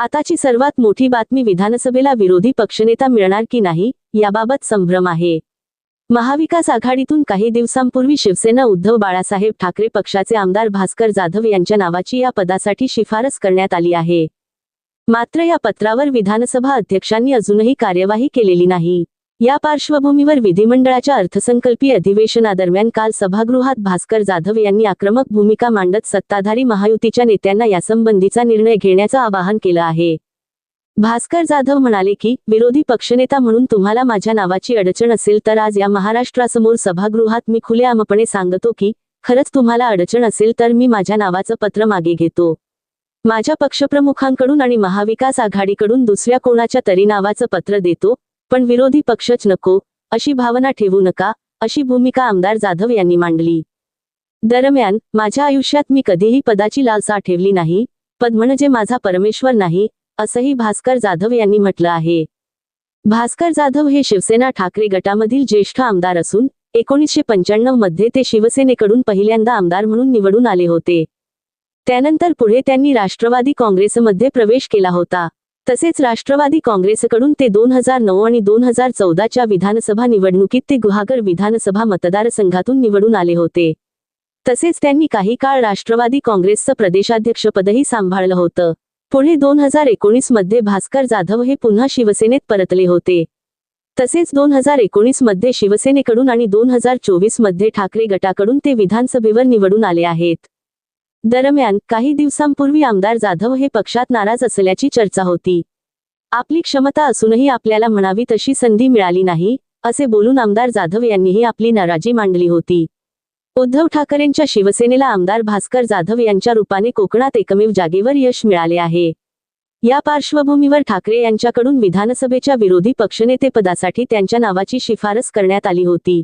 आताची सर्वात मोठी बातमी विधानसभेला विरोधी पक्षनेता मिळणार की नाही याबाबत संभ्रम आहे. महाविकास आघाडीतून काही दिवसांपूर्वी शिवसेना उद्धव बाळासाहेब ठाकरे पक्षाचे आमदार भास्कर जाधव यांच्या नावाची या पदासाठी शिफारस करण्यात आली आहे. मात्र या पत्रावर विधानसभा अध्यक्षांनी अजूनही कार्यवाही केलेली नाही. या पार्श्वभूमीवर विधिमंडळाच्या अर्थसंकल्पीय अधिवेशनादरम्यान काल सभागृहात भास्कर जाधव यांनी आक्रमक भूमिका मांडत सत्ताधारी महायुतीच्या नेत्यांना यासंबंधीचा निर्णय घेण्याचं आवाहन केलं आहे. भास्कर जाधव म्हणाले की विरोधी पक्षनेता म्हणून तुम्हाला माझ्या नावाची अडचण असेल तर आज या महाराष्ट्रासमोर सभागृहात मी खुलेआमपणे सांगतो की खरंच तुम्हाला अडचण असेल तर मी माझ्या नावाचं पत्र मागे घेतो. माझ्या पक्षप्रमुखांकडून आणि महाविकास आघाडीकडून दुसऱ्या कोणाच्या तरी नावाचं पत्र देतो पण विरोधी पक्षच नको अशी भावना ठेवू नका अशी भूमिका आमदार जाधव यांनी मांडली. दरम्यान माझ्या आयुष्यात मी कधीही पदाची लालसा ठेवली नाही पद म्हणजे माझा परमेश्वर नाही असंही भास्कर जाधव यांनी म्हटलं आहे. भास्कर जाधव हे शिवसेना ठाकरे गटामधील ज्येष्ठ आमदार असून एकोणीसशे पंच्याण्णवमध्ये ते शिवसेनेकडून पहिल्यांदा आमदार म्हणून निवडून आले होते. त्यानंतर पुढे त्यांनी राष्ट्रवादी काँग्रेसमध्ये प्रवेश केला होता. तसेच राष्ट्रवादी काँग्रेसकडून ते दोन हजार नऊ आणि दोन हजार चौदाच्या विधानसभा निवडणुकीत ते गुहागर विधानसभा मतदारसंघातून निवडून आले होते. तसेच त्यांनी काही काळ राष्ट्रवादी काँग्रेसचं प्रदेशाध्यक्षपदही सांभाळलं होतं. पुढे दोन हजार एकोणीसमध्ये भास्कर जाधव हे पुन्हा शिवसेनेत परतले होते. तसेच दोन हजार एकोणीसमध्ये शिवसेनेकडून आणि दोन हजार चोवीसमध्ये ठाकरे गटाकडून ते विधानसभेवर निवडून आले आहेत. दरम्यान काही दिवसांपूर्वी आमदार जाधव हे पक्षात नाराज असल्याची चर्चा होती. आपली क्षमता असूनही आपल्याला म्हणावी तशी संधी मिळाली नाही असे बोलून आमदार जाधव यांनीही आपली नाराजी मांडली होती. उद्धव ठाकरेंच्या शिवसेनेला आमदार भास्कर जाधव यांच्या रूपाने कोकणात एकमेव जागेवर यश मिळाले आहे. या पार्श्वभूमीवर ठाकरे यांच्याकडून विधानसभेच्या विरोधी पक्षनेतेपदासाठी त्यांच्या नावाची शिफारस करण्यात आली होती.